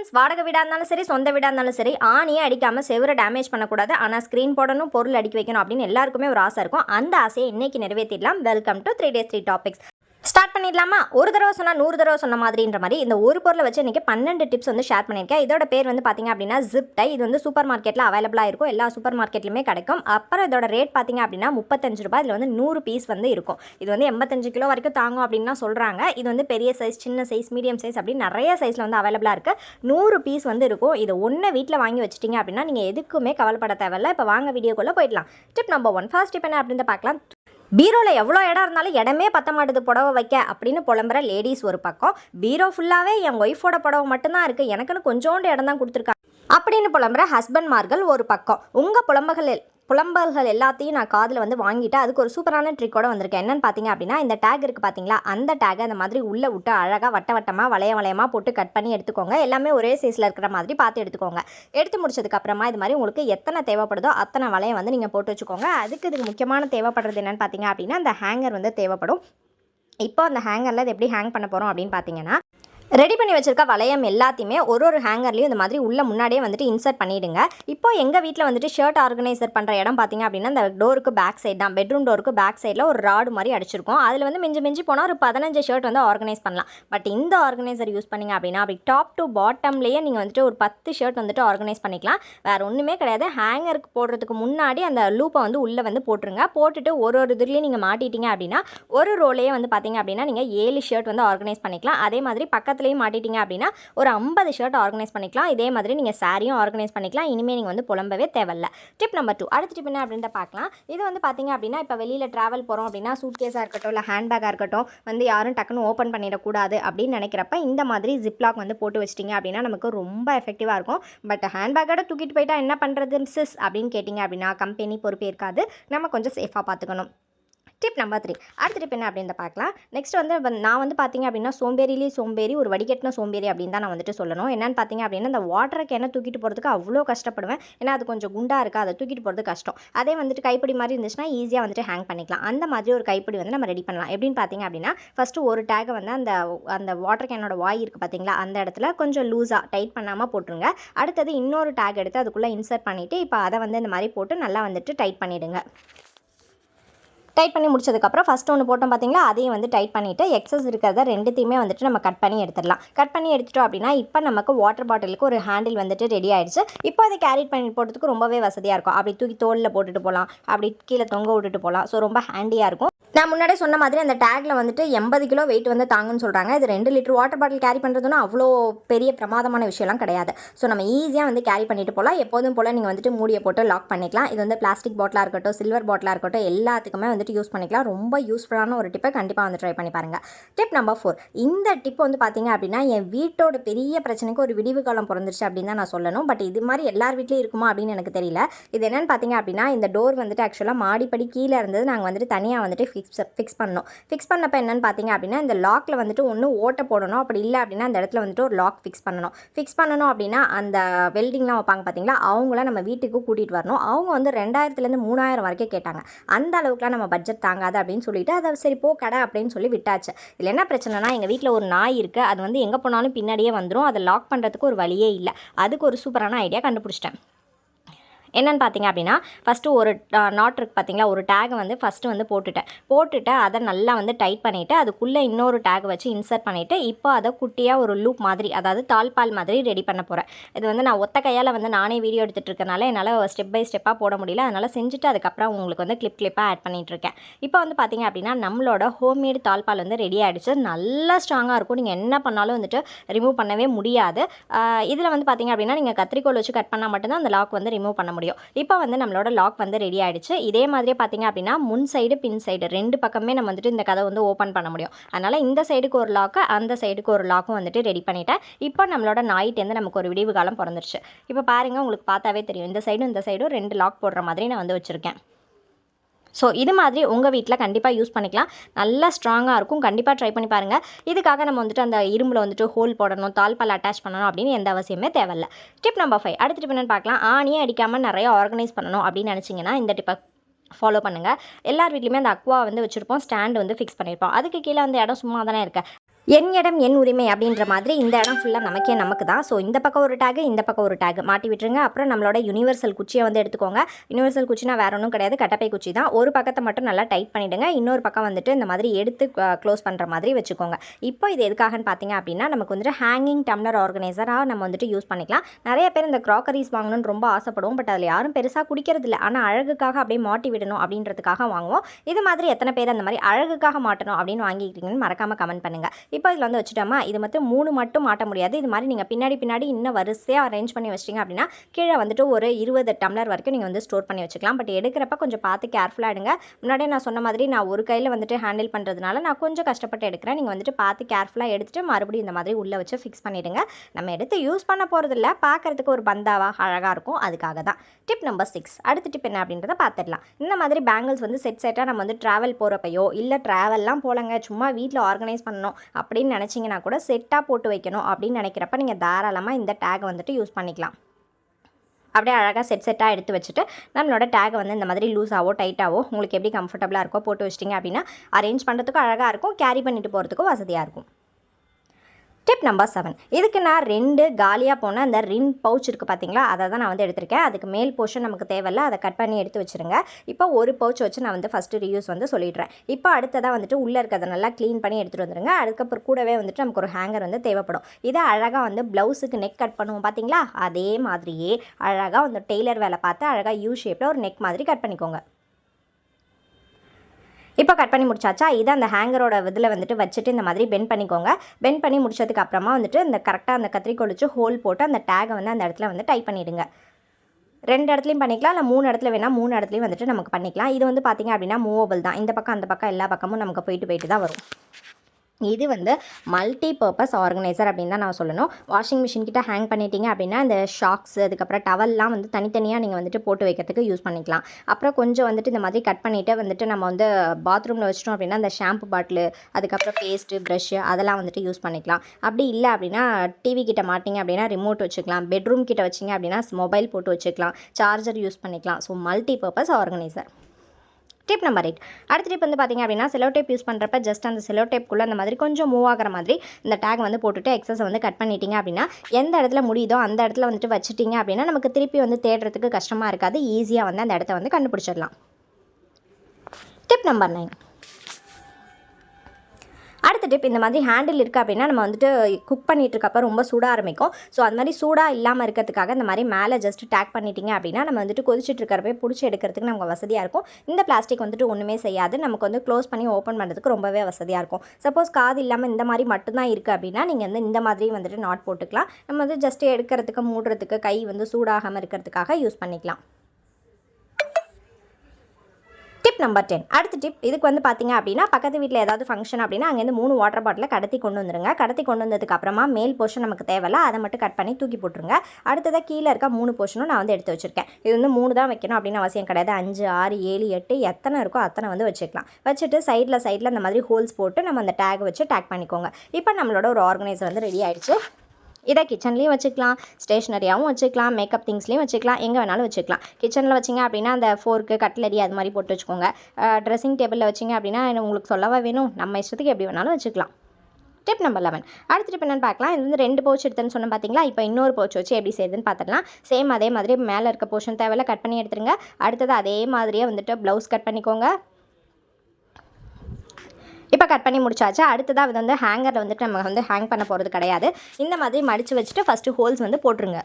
Means வாடகை வீடாக இருந்தாலும் சரி சொந்த வீடாக இருந்தாலும் சரி ஆணியே அடிக்காமல் செவரை டேமேஜ் பண்ணக்கூடாது. ஆனால் ஸ்க்ரீன் போடணும் பொருள் அடிக்க வைக்கணும் அப்படின்னு எல்லாருக்குமே ஒரு ஆசை இருக்கும். அந்த ஆசையை இன்னைக்கு நிறைவேற்றிடலாம் welcome to three days three topics start பண்ணிடலாமா? ஒரு தடவை சொன்னால் நூறு தடவை சொன்ன மாதிரின்ற மாதிரி இந்த ஒரு பொருளை வச்சு இன்றைக்கி பன்னெண்டு டிப்ஸ் வந்து ஷேர் பண்ணியிருக்கேன். இதோட பேர் வந்து பார்த்தீங்க அப்படின்னா ஜிப்டை இது வந்து சூப்பர் மார்க்கெட்டில் அவைலபிளாக இருக்கும். எல்லா சூப்பர் மார்க்கெட்லையுமே கிடைக்கும். அப்புறம் இதோட ரேட் பார்த்தீங்க அப்படின்னா முப்பத்தஞ்சு ரூபாய். இதில் வந்து நூறு பீஸ் வந்து இருக்கும். இது வந்து எண்பத்தஞ்சு கிலோ வரைக்கும் தாங்கும் அப்படின்னா சொல்கிறாங்க இது வந்து பெரிய சைஸ் சின்ன சைஸ் மீடியம் சைஸ் அப்படின்னு நிறைய சைஸில் வந்து அவைலபிளாக இருக்குது நூறு பீஸ் வந்து இருக்கும். இதை ஒன்று வீட்டில் வாங்கி வச்சிட்டிங்க அப்படின்னா நீங்கள் எதுக்குமே கவலைப்பட தேவையில்ல. இப்போ வாங்க வீடியோக்குள்ளே போயிடலாம். Tip number one first tip என்ன அப்படின்னு பார்க்கலாம். பீரோவில் எவ்வளோ இடம் இருந்தாலும் இடமே பத்த மாட்டுது புடவை வைக்க அப்படின்னு புலம்புற லேடிஸ் ஒரு பக்கம். பீரோ ஃபுல்லாகவே என் ஒய்ஃபோட புடவை மட்டும்தான் இருக்குது எனக்குன்னு கொஞ்சோண்டு இடம் தான் கொடுத்துருக்காங்க அப்படின்னு புலம்புற ஹஸ்பண்ட்மார்கள் ஒரு பக்கம். உங்கள் புலம்புகளில் புலம்பல்கள் எல்லாத்தையும் நான் காதில் வந்து வாங்கிட்டு அதுக்கு ஒரு சூப்பரான ட்ரிக்கோட வந்திருக்கேன். என்னென்னு பார்த்தீங்க அப்படின்னா இந்த டேக் இருக்குது பார்த்தீங்களா அந்த டேக்கை அந்த மாதிரி உள்ளே விட்டு அழகாக வட்ட வட்டமாக வளைய வளையமாக போட்டு கட் பண்ணி எடுத்துக்கோங்க. எல்லாமே ஒரே சைஸில் இருக்கிற மாதிரி பார்த்து எடுத்துக்கோங்க. எடுத்து முடிச்சதுக்கப்புறமா இது மாதிரி உங்களுக்கு எத்தனை தேவைப்படுதோ அத்தனை வளையம் வந்து நீங்கள் போட்டு வச்சுக்கோங்க. அதுக்கு இதுக்கு முக்கியமான தேவைப்படுறது என்னென்னு பார்த்தீங்க அப்படின்னா அந்த ஹேங்கர் வந்து தேவைப்படும். இப்போ அந்த ஹேங்கரில் இது எப்படி ஹேங் பண்ண போகிறோம் அப்படின்னு பார்த்தீங்கன்னா ரெடி பண்ணி வச்சிருக்க வளையம் எல்லாத்தையுமே ஒரு ஒரு ஹேங்கர்லையும் இந்த மாதிரி உள்ள முன்னாடியே வந்துட்டு இன்சர்ட் பண்ணிடுங்க. இப்போ எங்கள் வீட்டில் வந்துட்டு ஷர்ட் ஆர்கனைசர் பண்ணுற இடம் பார்த்திங்க அப்படின்னா இந்த டோருக்கு பேக் சைடு தான். பெட்ரூம் டோருக்கு பேக் சைடில் ஒரு ராடு மாதிரி அடிச்சிருக்கோம். அதில் வந்து மிஞ்சி மிஞ்சி போனால் ஒரு பதினஞ்சு ஷர்ட் வந்து ஆர்கனைஸ் பண்ணலாம். பட் இந்த ஆர்கனைசர் யூஸ் பண்ணீங்க அப்படின்னா அப்படி டாப் டு பாட்டம்லேயே நீங்கள் வந்துட்டு ஒரு பத்து ஷர்ட் வந்துட்டு ஆர்கனைஸ் பண்ணிக்கலாம். வேறு ஒன்றுமே கிடையாது. ஹேங்கருக்கு போடுறதுக்கு முன்னாடி அந்த லூப்பை வந்து உள்ளே வந்து போட்டுருங்க. போட்டுட்டு ஒரு ஒரு இதுலேயும் நீங்கள் மாட்டிட்டீங்க அப்படின்னா ஒரு ரோலையே வந்து பார்த்தீங்க அப்படின்னா நீங்கள் ஏழு ஷர்ட் வந்து ஆர்கனைஸ் பண்ணிக்கலாம். அதே மாதிரி பக்கத்து எல்லாத்துலேயும் மாட்டிட்டீங்க அப்படின்னா ஒரு ஐம்பது ஷர்ட் ஆர்கனைஸ் பண்ணிக்கலாம். இதே மாதிரி நீங்கள் சாரியும் ஆர்கனைஸ் பண்ணிக்கலாம். இனிமேல் நீங்கள் வந்து புலம்பவே தேவையில்ல. டிப் நம்பர் டூ அடுத்த டிப் என்ன அப்படின்றத பார்க்கலாம். இது வந்து பார்த்தீங்க அப்படின்னா இப்போ வெளியில் ட்ராவல் போகிறோம் அப்படின்னா சூட்கேஸாக இருக்கட்டும் இல்லை ஹேண்ட்பேக்காக இருக்கட்டும் வந்து யாரும் டக்குன்னு ஓப்பன் பண்ணிடக்கூடாது அப்படின்னு நினைக்கிறப்ப இந்த மாதிரி ஜிப்லாக் வந்து போட்டு வச்சிட்டிங்க அப்படின்னா நமக்கு ரொம்ப எஃபெக்டிவாக இருக்கும். பட் ஹேண்ட்பேக்கோட தூக்கிட்டு போயிட்டா என்ன பண்ணுறது சிஸ் அப்படின்னு கேட்டிங்க அப்படின்னா கம்பெனி பொறுப்பே இருக்காது நம்ம கொஞ்சம் சேஃபாக பார்த்துக்கணும் டிப் நம்பர் த்ரீ அடுத்த டிப் என்ன அப்படின்னு பார்க்கலாம். நெக்ஸ்ட் வந்து நான் வந்து பார்த்தீங்க அப்படின்னா சோம்பேறிலேயே சோம்பேறி ஒரு வடிகட்டின சோம்பேறி அப்படின்னு தான் நான் வந்துட்டு சொல்லணும். என்னன்னு பார்த்தீங்க அப்படின்னா அந்த வாட்டரை கேனை தூக்கிட்டு போகிறதுக்கு அவ்வளோ கஷ்டப்படுவேன். ஏன்னா அது கொஞ்சம் குண்டாக இருக்குது அதை தூக்கிட்டு போகிறது கஷ்டம். அதே வந்துட்டு கைப்பிடி மாதிரி இருந்துச்சுன்னா ஈஸியாக வந்துட்டு ஹேங் பண்ணிக்கலாம். அந்த மாதிரி ஒரு கைப்பிடி வந்து நம்ம ரெடி பண்ணலாம். எப்படின்னு பார்த்தீங்க அப்படின்னா ஃபஸ்ட்டு ஒரு டேக்கை வந்து அந்த அந்த வாட்டர் கேனோட வாய் இருக்குது பார்த்தீங்களா அந்த இடத்துல கொஞ்சம் லூஸாக டைட் பண்ணாமல் போட்டுருங்க. அடுத்தது இன்னொரு டேக் எடுத்து அதுக்குள்ளே இன்சர்ட் பண்ணிவிட்டு இப்போ அதை வந்து இந்த மாதிரி போட்டு நல்லா வந்துட்டு டைட் பண்ணிவிடுங்க டைட் பண்ணி முடிச்சதுக்கப்புறம் ஃபஸ்ட் ஒன்று போட்டோம் பார்த்தீங்களா அதையும் வந்து டைட் பண்ணிவிட்டு எக்ஸஸ் இருக்கிறத ரெண்டுத்தையுமே வந்துட்டு நம்ம கட் பண்ணி எடுத்துடலாம். கட் பண்ணி எடுத்துட்டோம் அப்படின்னா இப்போ நமக்கு வாட்டர் பாட்டிலுக்கு ஒரு ஹேண்டில் வந்துட்டு ரெடி ஆயிடுச்சு. இப்போ அதை கேரி பண்ணி போடுறதுக்கு ரொம்பவே வசதியாக இருக்கும். அப்படி தூக்கி தோலில் போட்டுட்டு போகலாம் அப்படி கீழே தொங்க விட்டுட்டு போகலாம் ஸோ ரொம்ப ஹேண்டியாக இருக்கும். நான் முன்னாடியே சொன்ன மாதிரி அந்த டேக்கில் வந்துட்டு எண்பது கிலோ வெயிட் வந்து தாங்குன்னு சொல்கிறாங்க இது ரெண்டு லிட்டர் வாட்டர் பாட்டில் கேரி பண்ணுறதுனா அவ்வளோ பெரிய பிரமாதமான விஷயம்லாம் கிடையாது. ஸோ நம்ம ஈஸியாக வந்து கேரி பண்ணிட்டு போகலாம் எப்போதும் போல் நீங்கள் வந்துட்டு மூடியை போட்டு லாக் பண்ணிக்கலாம். இது வந்து பிளாஸ்டிக் பாட்டிலாக இருக்கட்டும் சில்வர் பாட்டிலாக இருக்கட்டும் எல்லாத்துக்குமே வந்துட்டு யூஸ் பண்ணிக்கலாம். ரொம்ப யூஸ்ஃபுல்லான ஒரு டிப்பை கண்டிப்பாக வந்து ட்ரை பண்ணி பாருங்கள் டிப் நம்பர் ஃபோர் இந்த டிப் வந்து பார்த்தீங்க அப்படின்னா என் வீட்டோட பெரிய பிரச்சனைக்கு ஒரு விடிவு காலம் பிறந்துருச்சு அப்படின்னு தான் நான் சொல்லணும். பட் இது மாதிரி எல்லார் வீட்லேயும் இருக்குமா அப்படின்னு எனக்கு தெரியல. இது என்னென்னு பார்த்தீங்க அப்படின்னா இந்த டோர் வந்துட்டு ஆக்சுவலாக மாடிப்படி கீழே இருந்தது. நாங்கள் வந்துட்டு தனியாக வந்துட்டு ஃபிக்ஸ் ஃபிக்ஸ் பண்ணோம் ஃபிக்ஸ் பண்ணப்போ என்னென்னு பார்த்தீங்க அப்படின்னா இந்த லாக்கில் வந்துட்டு ஒன்று ஓட்டை போடணும். அப்படி இல்லை அப்படின்னா அந்த இடத்துல வந்துட்டு ஒரு லாக் ஃபிக்ஸ் பண்ணணும். ஃபிக்ஸ் பண்ணணும் அப்படின்னா அந்த வெல்டிங்லாம் வைப்பாங்க பார்த்தீங்களா அவங்கள நம்ம வீட்டுக்கு கூட்டிகிட்டு வரணும். அவங்க வந்து ரெண்டாயிரத்துலேருந்து மூணாயிரம் வரைக்கும் கேட்டாங்க. அந்த அளவுக்குலாம் நம்ம பட்ஜெட் தாங்காது அப்படின்னு சொல்லிட்டு அதை சரி போ கடை அப்படின்னு சொல்லி விட்டாச்சு. இதில் என்ன பிரச்சனைனா எங்கள் வீட்டில் ஒரு நாய் இருக்குது அது வந்து எங்கே போனாலும் பின்னாடியே வந்துடும் அதை லாக் பண்ணுறதுக்கு ஒரு வழியே இல்லை. அதுக்கு ஒரு சூப்பரான ஐடியா கண்டுபிடிச்சிட்டேன். என்னென்னு பார்த்தீங்க அப்படின்னா ஃபஸ்ட்டு ஒரு நாட் இருக்கு பார்த்தீங்களா? ஒரு டேக் வந்து ஃபஸ்ட்டு வந்து போட்டுட்டேன். போட்டுட்டு அதை நல்லா வந்து டைட் பண்ணிவிட்டு அதுக்குள்ளே இன்னொரு டேக் வச்சு இன்சர்ட் பண்ணிவிட்டு இப்போ அதை குட்டியாக ஒரு லூப் மாதிரி அதாவது தாழ்பால் மாதிரி ரெடி பண்ண போகிறேன் இது வந்து நான் ஒத்த கையால் வந்து நானே வீடியோ எடுத்துகிட்டு இருக்கனால என்னால் ஸ்டெப் பை ஸ்டெப்பாக போட முடியல. அதனால் செஞ்சுட்டு அதுக்கப்புறம் உங்களுக்கு வந்து கிளிப் கிளிப்பாக ஆட் பண்ணிகிட்ருக்கேன் இப்போ வந்து பார்த்தீங்க அப்படின்னா நம்மளோட ஹோம்மேடு தாழ்பால் வந்து ரெடி ஆகிடுச்சு நல்லா ஸ்ட்ராங்காக இருக்கும். நீங்கள் என்ன பண்ணாலும் வந்துட்டு ரிமூவ் பண்ணவே முடியாது. இதில் வந்து பார்த்தீங்க அப்படின்னா நீங்கள் கத்திரிக்கோல் வச்சு கட் பண்ணால் மட்டும்தான் அந்த லாக் வந்து ரிமூவ் பண்ண முடியும். இப்போ வந்து நம்மளோட லாக் வந்து ரெடி ஆகிடுச்சு இதே மாதிரியே பார்த்தீங்க அப்படின்னா முன் சைடு பின் சைடு ரெண்டு பக்கமே நம்ம வந்துட்டு இந்த கதை வந்து ஓப்பன் பண்ண முடியும். அதனால் இந்த சைடுக்கு ஒரு லாக்கு அந்த சைடுக்கு ஒரு லாக்கும் வந்துட்டு ரெடி பண்ணிட்டேன். இப்போ நம்மளோட நாயிட்டேருந்து நமக்கு ஒரு விடிவு காலம் பிறந்துருச்சு. இப்போ பாருங்கள் உங்களுக்கு பார்த்தாவே தெரியும். இந்த சைடும் இந்த சைடும் ரெண்டு லாக் போடுற மாதிரி நான் வந்து வச்சுருக்கேன். ஸோ இது மாதிரி உங்கள் வீட்டில் கண்டிப்பாக யூஸ் பண்ணிக்கலாம். நல்லா ஸ்ட்ராங்காக இருக்கும். கண்டிப்பாக ட்ரை பண்ணி பாருங்கள் இதுக்காக நம்ம வந்துட்டு அந்த இரும்பில் வந்துட்டு ஹோல் போடணும் தாழ்பால் அட்டாச் பண்ணணும் அப்படின்னு எந்த அவசியமே தேவையில்ல. டிப் நம்பர் ஃபைவ் அடுத்த டிப் என்னன்னு பார்க்கலாம். ஆணியே அடிக்காமல் நிறைய ஆர்கனைஸ் பண்ணணும் அப்படின்னு நினச்சிங்கன்னா இந்த டிப்பை ஃபாலோ பண்ணுங்கள் எல்லார் வீட்லையுமே அந்த அக்வா வந்து வச்சுருப்போம். ஸ்டாண்டு வந்து ஃபிக்ஸ் பண்ணியிருப்போம் அதுக்கு கீழே வந்து இடம் சும்மா தானே இருக்குது என் இடம் என் உரிமை அப்படின்ற மாதிரி இந்த இடம் ஃபுல்லாக நமக்கே நமக்கு தான் ஸோ இந்த பக்கம் ஒரு டேக் இந்த பக்கம் ஒரு டேக் மாட்டி விட்டுருங்க. அப்புறம் நம்மளோட யுனிவர்சல் குச்சியை வந்து எடுத்துக்கோங்க. யுனிவர்சல் குச்சினா வேற ஒன்றும் கிடையாது. கட்டப்பை குச்சி தான் ஒரு பக்கத்தை மட்டும் நல்லா டைட் பண்ணிவிடுங்க இன்னொரு பக்கம் வந்துட்டு இந்த மாதிரி எடுத்து க்ளோஸ் பண்ணுற மாதிரி வச்சுக்கோங்க. இப்போ இது எதுக்காகன்னு பார்த்தீங்க அப்படின்னா நமக்கு வந்துட்டு ஹேங்கிங் டம்ளர் ஆர்கனைசராக நம்ம வந்துட்டு யூஸ் பண்ணிக்கலாம். நிறைய பேர் இந்த க்ராக்கரிஸ் வாங்கணும்னு ரொம்ப ஆசைப்படுவோம். பட் அதில் யாரும் பெருசாக குடிக்கிறது இல்லை. ஆனால் அழகுக்காக அப்படியே மாட்டி விடணும் அப்படின்றதுக்காக வாங்குவோம். இது மாதிரி எத்தனை பேர் அந்த மாதிரி அழகுக்காக மாட்டணும் அப்படின்னு வாங்கிக்கிறீங்கன்னு மறக்காமல் கமெண்ட் பண்ணுங்கள் இப்போ இதில் வந்து வச்சுட்டோமா? இது மட்டும் மூணு மட்டும் மாட்ட முடியாது. இது மாதிரி நீங்கள் பின்னாடி பின்னாடி இன்னும் வரிசையாக அரேஞ்ச் பண்ணி வச்சிட்டிங்க அப்படின்னா கீழே வந்துட்டு ஒரு இருபது டம்ளர் வரைக்கும் நீங்கள் வந்து ஸ்டோர் பண்ணி வச்சுக்கலாம். பட் எடுக்கிறப்ப கொஞ்சம் பார்த்து கேர்ஃபுல்லாக எடுங்க. முன்னாடியே நான் சொன்ன மாதிரி நான் ஒரு கையில் வந்துட்டு ஹேண்டில் பண்ணுறதுனால நான் கொஞ்சம் கஷ்டப்பட்டு எடுக்கிறேன். நீங்கள் வந்துட்டு பார்த்து கேர்ஃபுல்லாக எடுத்துட்டு மறுபடியும் இந்த மாதிரி உள்ளே வச்சு ஃபிக்ஸ் பண்ணிவிடுங்க நம்ம எடுத்து யூஸ் பண்ண போகிறதில்ல பார்க்கறதுக்கு ஒரு பந்தாவாக அழகாக இருக்கும். அதுக்காக தான். டிப் நம்பர் சிக்ஸ் அடுத்த டிப் என்ன அப்படின்றத பார்த்துடலாம். இந்த மாதிரி பேங்கிள்ஸ் வந்து செட் செட்டாக நம்ம வந்து ட்ராவல் போகிறப்பையோ இல்லை ட்ராவல்லாம் போலங்க சும்மா வீட்டில் ஆர்கனைஸ் பண்ணணும். அப்படின்னு நினச்சிங்கன்னா கூட செட்டாக போட்டு வைக்கணும் அப்படின்னு நினைக்கிறப்ப நீங்கள் தாராளமாக இந்த டேக் வந்துட்டு யூஸ் பண்ணிக்கலாம். அப்படியே அழகாக செட் செட்டாக எடுத்து வச்சுட்டு நம்மளோட டேக் வந்து இந்த மாதிரி லூஸாவோ டைட்டாவோ உங்களுக்கு எப்படி கம்ஃபர்டபுளாக இருக்கோ போட்டு வச்சிட்டிங்க அப்படின்னா அரேஞ்ச் பண்ணுறதுக்கும் அழகாக இருக்கும் கேரி பண்ணிட்டு போகிறதுக்கும் வசதியாக இருக்கும். டிப் நம்பர் செவன் இதுக்கு நான் ரெண்டு காலியாக போன அந்த ரின் பவுச் இருக்குது பார்த்தீங்களா அதை தான் நான் வந்து எடுத்திருக்கேன். அதுக்கு மேல் போர்ஷன் நமக்கு தேவையில்ல. அதை கட் பண்ணி எடுத்து வச்சுருங்க. இப்போ ஒரு பவுச் வச்சு நான் வந்து ஃபஸ்ட்டு ரியூஸ் வந்து சொல்லிடுறேன். இப்போ அடுத்ததாக வந்துட்டு உள்ளே இருக்கிறத நல்லா க்ளீன் பண்ணி எடுத்துகிட்டு வந்துருங்க. அதுக்கப்புறம் கூடவே வந்துட்டு நமக்கு ஒரு ஹேங்கர் வந்து தேவைப்படும். இதை அழகாக வந்து ப்ளவுஸுக்கு நெக் கட் பண்ணுவோம் பார்த்தீங்களா அதே மாதிரியே அழகாக வந்து டெய்லர் வேலை பார்த்து அழகாக யூ ஷேப்பில் ஒரு நெக் மாதிரி கட் பண்ணிக்கோங்க. இப்போ கட் பண்ணி முடிச்சாச்சா? இதை அந்த ஹேங்கரோட இதில் வந்துட்டு வச்சுட்டு இந்த மாதிரி பெண்ட் பண்ணிக்கோங்க. பெண்ட் பண்ணி முடிச்சதுக்கு அப்புறமா வந்துட்டு இந்த கரெக்டாக அந்த கத்திரிக்கோல் வச்சு ஹோல் போட்டு அந்த டேகை வந்து அந்த இடத்துல வந்து டைப் பண்ணிவிடுங்க ரெண்டு இடத்துலையும் பண்ணிக்கலாம் இல்லை மூணு இடத்துல வேணால் மூணு இடத்துலையும் வந்துட்டு நமக்கு பண்ணிக்கலாம். இது வந்து பார்த்திங்க அப்படின்னா மூவபிள் தான். இந்த பக்கம் அந்த பக்கம் எல்லா பக்கமும் நமக்கு போயிட்டு போயிட்டு தான் வரும். இது வந்து மல்டி பர்பஸ் ஆர்கனைசர் அப்படின்னு தான் நான் சொல்லணும். வாஷிங் மிஷின் கிட்ட ஹேங் பண்ணிட்டீங்க அப்படின்னா இந்த ஷாக்ஸ் அதுக்கப்புறம் டவல்லாம் வந்து தனித்தனியாக நீங்கள் வந்துட்டு போட்டு வைக்கிறதுக்கு யூஸ் பண்ணிக்கலாம். அப்புறம் கொஞ்சம் வந்துட்டு இந்த மாதிரி கட் பண்ணிவிட்டு வந்துட்டு நம்ம வந்து பாத்ரூமில் வச்சிட்டோம் அப்படின்னா அந்த ஷாம்பு பாட்டில் அதுக்கப்புறம் பேஸ்ட்டு ப்ரஷ்ஷு அதெல்லாம் வந்துட்டு யூஸ் பண்ணிக்கலாம். அப்படி இல்லை அப்படின்னா டிவி கிட்ட மாட்டிங்க அப்படின்னா ரிமோட் வச்சுக்கலாம். பெட்ரூம் கிட்ட வச்சிங்க அப்படின்னா மொபைல் போட்டு வச்சுக்கலாம். சார்ஜர் யூஸ் பண்ணிக்கலாம். So multipurpose organiser tip number eight அடுத்த டிப் வந்து பார்த்திங்க அப்படின்னா செலோ டேப் யூஸ் பண்ணுறப்ப ஜஸ்ட் அந்த செலோ டேப்குள்ளே அந்த மாதிரி கொஞ்சம் மூவ் ஆகிற மாதிரி இந்த டேக் வந்து போட்டுட்டு எக்ஸஸ் வந்து கட் பண்ணிட்டீங்க அப்படின்னா எந்த இடத்துல முடியுதோ அந்த இடத்துல வந்துட்டு வச்சுட்டீங்க அப்படின்னா நமக்கு திருப்பி வந்து தேடுறதுக்கு கஷ்டமாக இருக்காது. ஈஸியாக வந்து அந்த இடத்த வந்து கண்டுபிடிச்சிடலாம். டிப் நம்பர் நைன் அடுத்த டிப் இந்த மாதிரி ஹேண்டில் இருக்குது அப்படின்னா நம்ம வந்துட்டு குக் பண்ணிகிட்டு இருக்கப்ப ரொம்ப சூட ஆரம்பிக்கும். ஸோ அந்த மாதிரி சூடாக இல்லாமல் இருக்கிறதுக்காக இந்த மாதிரி மேலே ஜஸ்ட் டேக் பண்ணிட்டீங்க அப்படின்னா நம்ம வந்துட்டு கொதிச்சிட்டு இருக்கிறப்ப பிடிச்சி எடுக்கிறதுக்கு நமக்கு வசதியாக இருக்கும். இந்த பிளாஸ்டிக் வந்துட்டு ஒன்றுமே செய்யாது. நமக்கு வந்து க்ளோஸ் பண்ணி ஓப்பன் பண்ணுறதுக்கு ரொம்பவே வசதியாக இருக்கும். சப்போஸ் காது இல்லாமல் இந்த மாதிரி மட்டும்தான் இருக்குது அப்படின்னா நீங்கள் வந்து இந்த மாதிரி வந்துட்டு நாட் போட்டுக்கலாம். நம்ம வந்து ஜஸ்ட் எடுக்கிறதுக்கு மூடுறதுக்கு கை வந்து சூடாகாமல் இருக்கிறதுக்காக யூஸ் பண்ணிக்கலாம். டிப் நம்பர் டென் அடுத்த டிப் இதுக்கு வந்து பார்த்தீங்க அப்படின்னா பக்கத்து வீட்டில் ஏதாவது ஃபங்க்ஷன் அப்படின்னா அங்கேருந்து மூணு வாட்டர் பாட்டிலை கடத்தி கொண்டு வந்துருங்க. கடத்தி கொண்டு வந்ததுக்கு அப்புறமா மேல் போர்ஷன் நமக்கு தேவையில்ல அதை மட்டும் கட் பண்ணி தூக்கி போட்டுருங்க. அடுத்ததாக கீழே இருக்க மூணு போர்ஷனும் நான் வந்து எடுத்து வச்சிருக்கேன். இது வந்து மூணு தான் வைக்கணும் அப்படின்னு அவசியம் கிடையாது. அஞ்சு ஆறு ஏழு எட்டு எத்தனை இருக்கோ அத்தனை வந்து வச்சுக்கலாம். வச்சுட்டு சைடில் சைடில் அந்த மாதிரி ஹோல்ஸ் போட்டு நம்ம அந்த டேக் வச்சு டேக் பண்ணிக்கோங்க. இப்போ நம்மளோட ஒரு ஆர்கனைசர் வந்து ரெடி ஆயிடுச்சு. இதை கிச்சன்லேயும் வச்சுக்கலாம் ஸ்டேஷ்னரியாகவும் வச்சுக்கலாம் மேக்கப் திங்ஸ்லேயும் வச்சுக்கலாம் எங்கே வேணாலும் வச்சுக்கலாம். கிச்சனில் வச்சிங்க அப்படின்னா அந்த ஃபோர்க்கு கட்லரி அது மாதிரி போட்டு வச்சுக்கோங்க. ட்ரெஸ்ஸிங் டேபிளில் வச்சிங்க அப்படின்னா உங்களுக்கு சொல்லவா வேணும்? நம்ம இஷ்டத்துக்கு எப்படி வேணாலும் வச்சுக்கலாம். டிப் நம்பர் லெவன் அடுத்த டிப் என்னென்னு பார்க்கலாம். இது வந்து ரெண்டு பவுச் எடுத்தேன்னு சொன்ன பார்த்தீங்களா இப்போ இன்னொரு பவுச் வச்சு எப்படி செய்யுதுன்னு பார்த்துடலாம் சேம் அதே மாதிரி மேலே இருக்க போர்ஷன் தேவையில்ல கட் பண்ணி எடுத்துருங்க. அடுத்தது அதே மாதிரியே வந்துட்டு ப்ளவுஸ் கட் பண்ணிக்கோங்க. இப்போ கட் பண்ணி முடிச்சாச்சு. அடுத்ததாக இது வந்து ஹேங்கரில் வந்துட்டு நம்ம வந்து ஹேங் பண்ண போகிறது கிடையாது. இந்த மாதிரி மடித்து வச்சுட்டு ஃபஸ்ட்டு ஹோல்ஸ் வந்து போட்டுருங்க.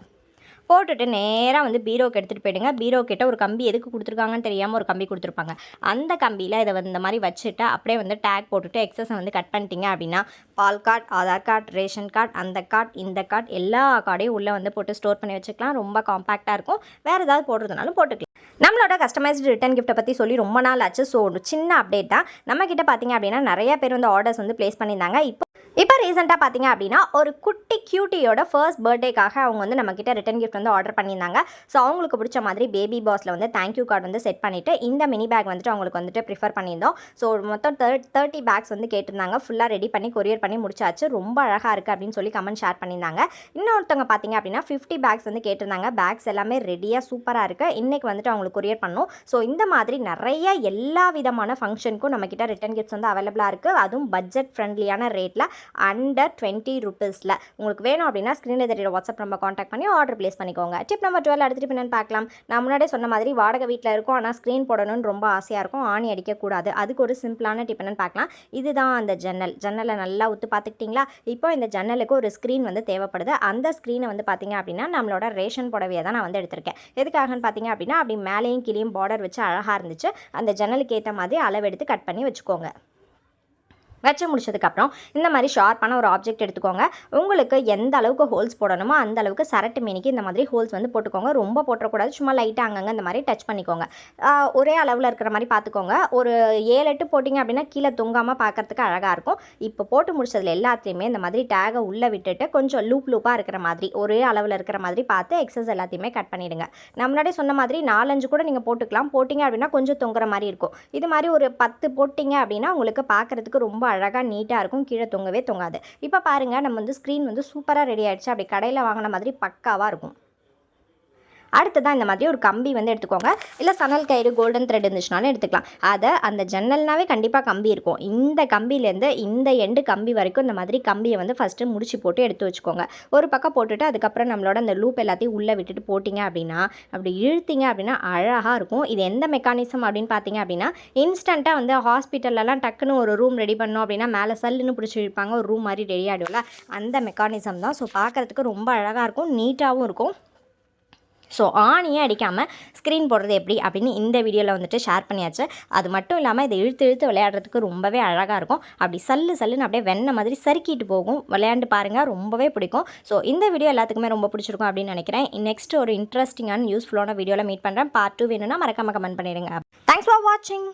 போட்டுட்டு நேராக வந்து பீரோக்கு எடுத்துகிட்டு போயிடுங்க. பீரோ கிட்ட ஒரு கம்பி எதுக்கு கொடுத்துருக்காங்கன்னு தெரியாமல் ஒரு கம்பி கொடுத்துருப்பாங்க. அந்த கம்பியில் இதை வந்து இந்த மாதிரி வச்சுட்டு அப்படியே வந்து டேக் போட்டுட்டு எக்ஸஸை வந்து கட் பண்ணிட்டீங்க அப்படின்னா pan card Aadhaar card ration card அந்த கார்டு இந்த கார்டு எல்லா கார்டையும் உள்ளே வந்து போட்டு ஸ்டோர் பண்ணி வச்சுக்கலாம். ரொம்ப காம்பேக்டாக இருக்கும். வேறு ஏதாவது போடுறதுனாலும் போட்டுக்கலாம். நம்மளோட கஸ்டமைஸ்டு ரிட்டன் கிஃப்ட்டை பற்றி சொல்லி ரொம்ப நாள் ஆச்சு. ஸோ சின்ன அப்டேட் தான். நம்ம கிட்ட பார்த்தீங்க அப்படின்னா நிறைய பேர் வந்து ஆர்டர்ஸ் வந்து ப்ளேஸ் பண்ணியிருந்தாங்க. இப்போ இப்போ ரீசெண்டாக பார்த்தீங்க அப்படின்னா ஒரு குட்டி கியூட்டியோட ஃபர்ஸ்ட் பர்த்டேக்காக அவங்க வந்து நம்மக்கிட்ட ரிட்டன் கிஃப்ட் வந்து ஆர்டர் பண்ணியிருந்தாங்க. ஸோ அவங்களுக்கு பிடிச்ச மாதிரி பேபி பாஸில் வந்து தேங்க்யூ கார்டு வந்து செட் பண்ணிவிட்டு இந்த மினி பேக் வந்துட்டு அவங்களுக்கு வந்துட்டு ப்ரிஃபர் பண்ணியிருந்தோம். ஸோ மொத்தம் தேர்ட் தேர்ட்டி பேக்ஸ் வந்து கேட்டிருந்தாங்க. ஃபுல்லாக ரெடி பண்ணி கொரியர் பண்ணி முடிச்சாச்சு. ரொம்ப அழகாக இருக்குது அப்படின்னு சொல்லி கமெண்ட் ஷேர் பண்ணியிருந்தாங்க. இன்னொருத்தவங்க பார்த்தீங்க அப்படின்னா ஃபிஃப்டி பேக்ஸ் வந்து கேட்டிருந்தாங்க. பேக்ஸ் எல்லாமே ரெடியாக சூப்பராக இருக்குது இன்றைக்கி வந்துட்டு அவங்களுக்கு கொரியர் பண்ணோம் ஸோ இந்த மாதிரி நிறைய எல்லா விதமான ஃபங்க்ஷனுக்கும் நம்மக்கிட்ட ரிட்டன் கிஃப்ட்ஸ் வந்து அவைலபிளாக இருக்குது அதுவும் பட்ஜெட் ஃப்ரெண்ட்லியான ரேட்டில் அண்டர் டுவெண்ட்டி ருபீஸில் உங்களுக்கு வேணும் அப்படின்னா ஸ்க்ரீனில் தெரியுற வாட்ஸ்அப் நம்பர் காண்டாக்ட் பண்ணி ஆர்டர் ப்ளேஸ் பண்ணிக்கோங்க. டிப் நம்பர் டுவெல் அடுத்து என்னென்னு பார்க்கலாம். நான் முன்னாடியே சொன்ன மாதிரி வாடகை வீட்டில் இருக்கும். ஆனால் ஸ்க்ரீன் போடணும்னு ரொம்ப ஆசையாக இருக்கும். ஆணி அடிக்கக்கூடாது அதுக்கு ஒரு சிம்பிளான டிப் பார்க்கலாம். இதுதான் அந்த ஜன்னல் ஜன்னலை நல்லா உத்து பார்த்துக்கிட்டிங்களா? இப்போ இந்த ஜன்னலுக்கு ஒரு ஸ்க்ரீன் வந்து தேவைப்படுது. அந்த ஸ்க்ரீனை வந்து பார்த்திங்க அப்படின்னா நம்மளோட ரேஷன் புடவையை தான் நான் வந்து எடுத்திருக்கேன். எதுக்காகன்னு பார்த்தீங்க அப்படின்னா அப்படி மேலேயும் கீழேயும் பார்டர் வச்சு அழகாக இருந்துச்சு. அந்த ஜன்னலுக்கு ஏற்ற மாதிரி அளவெடுத்து கட் பண்ணி வச்சுக்கோங்க. வச்சு முடிச்சதுக்கப்புறம் இந்த மாதிரி ஷார்ப்பான ஒரு ஆப்ஜெக்ட் எடுத்துக்கோங்க. உங்களுக்கு எந்த அளவுக்கு ஹோல்ஸ் போடணுமோ அந்த அளவுக்கு சரட்டு மீனிக்கு இந்த மாதிரி ஹோல்ஸ் வந்து போட்டுக்கோங்க. ரொம்ப போட்டுறக்கூடாது. சும்மா லைட்டாக அங்கங்கே இந்த மாதிரி டச் பண்ணிக்கோங்க. ஒரே அளவில் இருக்கிற மாதிரி பார்த்துக்கோங்க ஒரு ஏழு எட்டு போட்டிங்க அப்படின்னா கீழே தொங்காமல் பார்க்கறதுக்கு அழகாக இருக்கும். இப்போ போட்டு முடிச்சதில் எல்லாத்தையுமே இந்த மாதிரி டேகை உள்ளே விட்டுட்டு கொஞ்சம் லூப் லூப்பாக இருக்கிற மாதிரி ஒரே அளவில் இருக்கிற மாதிரி பார்த்து எக்ஸஸ் எல்லாத்தையுமே கட் பண்ணிவிடுங்க நான் முன்னாடி சொன்ன மாதிரி நாலஞ்சு கூட நீங்கள் போட்டுக்கலாம். போட்டிங்க அப்படின்னா கொஞ்சம் தொங்குற மாதிரி இருக்கும். இது மாதிரி ஒரு பத்து போட்டிங்க அப்படின்னா உங்களுக்கு பார்க்குறதுக்கு ரொம்ப அழகாக நீட்டாக இருக்கும். கீழே தொங்கவே தொங்காது. இப்போ பாருங்கள் நம்ம வந்து ஸ்க்ரீன் வந்து சூப்பராக ரெடி ஆகிடுச்சு அப்படி கடையில் வாங்கின மாதிரி பக்காவாக இருக்கும். அடுத்ததான் இந்த மாதிரி ஒரு கம்பி வந்து எடுத்துக்கோங்க. இல்லை சணல் கயிறு கோல்டன் த்ரெட் இருந்துச்சுனாலும் எடுத்துக்கலாம். அதை அந்த ஜன்னல்னாவே கண்டிப்பாக கம்பி இருக்கும். இந்த கம்பியிலேருந்து இந்த எண்டு கம்பி வரைக்கும் இந்த மாதிரி கம்பியை வந்து ஃபஸ்ட்டு முடிச்சு போட்டு எடுத்து வச்சுக்கோங்க. ஒரு பக்கம் போட்டுட்டு அதுக்கப்புறம் நம்மளோட அந்த லூப் எல்லாத்தையும் உள்ளே விட்டுட்டு போட்டிங்க அப்படின்னா அப்படி இழுத்தீங்க அப்படின்னா அழகாக இருக்கும். இது எந்த மெக்கானிசம் அப்படின்னு பார்த்தீங்க அப்படின்னா இன்ஸ்டண்ட்டாக வந்து ஹாஸ்பிட்டல்லலாம் டக்குன்னு ஒரு ரூம் ரெடி பண்ணோம் அப்படின்னா மேலே சல்லுன்னு பிடிச்சி இருப்பாங்க ஒரு ரூம் மாதிரி ரெடி ஆகிடும்ல அந்த மெக்கானிசம் தான். ஸோ பார்க்குறதுக்கு ரொம்ப அழகாக இருக்கும். நீட்டாகவும் இருக்கும். ஸோ ஆணியே அடிக்காமல் ஸ்க்ரீன் போடுறது எப்படி அப்படின்னு இந்த வீடியோவில் வந்துட்டு ஷேர் பண்ணியாச்சு. அது மட்டும் இல்லாமல் இதை இழுத்து இழுத்து விளையாடுறதுக்கு ரொம்பவே அழகாக இருக்கும். அப்படி சல்லு சல்லுன்னு அப்படியே வெண்ணெய் மாதிரி சறுக்கிட்டு போகும். விளையாண்டு பாருங்கள் ரொம்பவே பிடிக்கும். ஸோ இந்த வீடியோ எல்லாத்துக்குமே ரொம்ப பிடிச்சிருக்கும் அப்படின்னு நினைக்கிறேன். நெக்ஸ்ட் ஒரு இன்ட்ரெஸ்டிங்கான யூஸ்ஃபுல்லான வீடியோவில் மீட் பண்ணுறேன் பார்ட் டூ வேணும்னா மறக்காமல் கமெண்ட் பண்ணிடுங்க. தேங்க்ஸ் ஃபார் வாட்சிங்